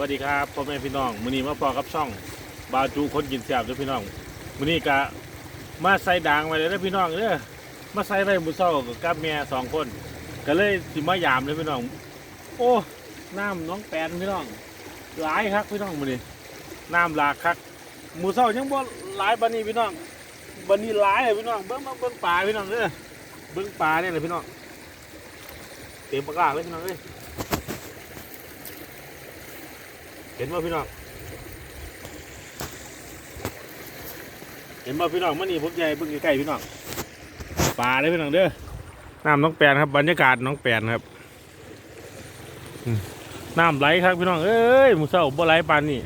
วัสดีครับพ่อแม่พี่น้องมื้อนี้มาพอกับช่อง บาจูคนกินแซ่บเด้อพี่น้องมื้อนี้ก็มาใส่ด่างไว้เลยนะพี่น้องเด้อมาใส่ไว้มื้อเช้ากับแม่สองคน ก็เลยสิมายามเลยพี่น้อง โอ้น้ำน้องแปนพี่น้องหลายคักพี่น้องมื้อนี้น้ำหลากคักมื้อเช้ายังบ่หลายบัดนี้พี่น้องบัดนี้หลายเลยพี่น้องเบิ่งมาเบิ่งป่าพี่น้องเด้อเบิ่งป่าเนี่ยเลยพี่น้องเต็มปากกาเลยพี่น้องเอ้ย เห็นว่าพี่น้องเห็นว่าพี่น้องมันนี่พวกใหญ่เพิ่งใกล้ๆพี่น้องป่าเลยพี่น้องเด้อน้ำน้องแปนครับ บรรยากาศน้องแปนครับน้ำไหลครับพี่น้องเอ้ยมูเศร้าบ่ไหลปานนี่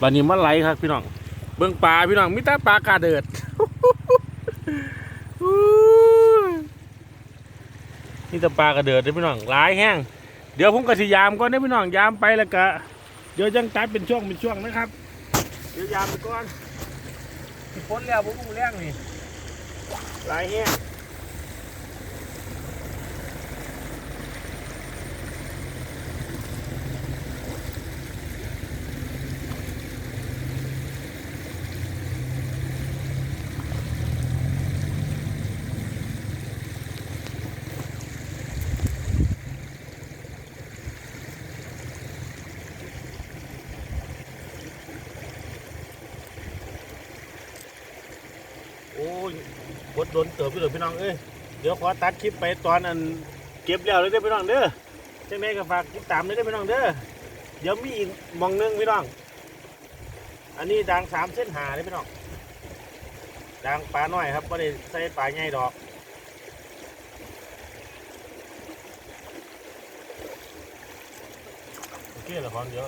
ปานนี้มันไหลครับพี่น้องเบิ่งป่าพี่น้องมิตรปลากาเดิดนี่แต่ปลากระเดิดเลยพี่น้องหลายแห้งเดี๋ยวผมกระสิยามก่อนนะพี่น้องยามไปแล้วก็ เดี๋ยวจังตัดเป็นช่วงเป็นช่วงนะครับ เดี๋ยวยามไปก่อนที่พ้นแล้วผมมูแรงนี่หลายแห้ง โอ้ยบดโดนเติบพี่เหลือพี่น้องเอ้ยเดี๋ยวขอตัดคลิปไปตอนอันเก็บแล้วเลยเด้อพี่น้องเด้อจังไดก็ฝากติดตามเลยเด้อพี่น้องเด้อเดี๋ยวมีอีกมองหนึงพี่น้อง อันนี้ดังสามเส้นหาเลยพี่น้องดังปลาหน้อยครับไม่ได้ใส่ปลาใหญ่ดอกโอเคละพร้อมเดี๋ยว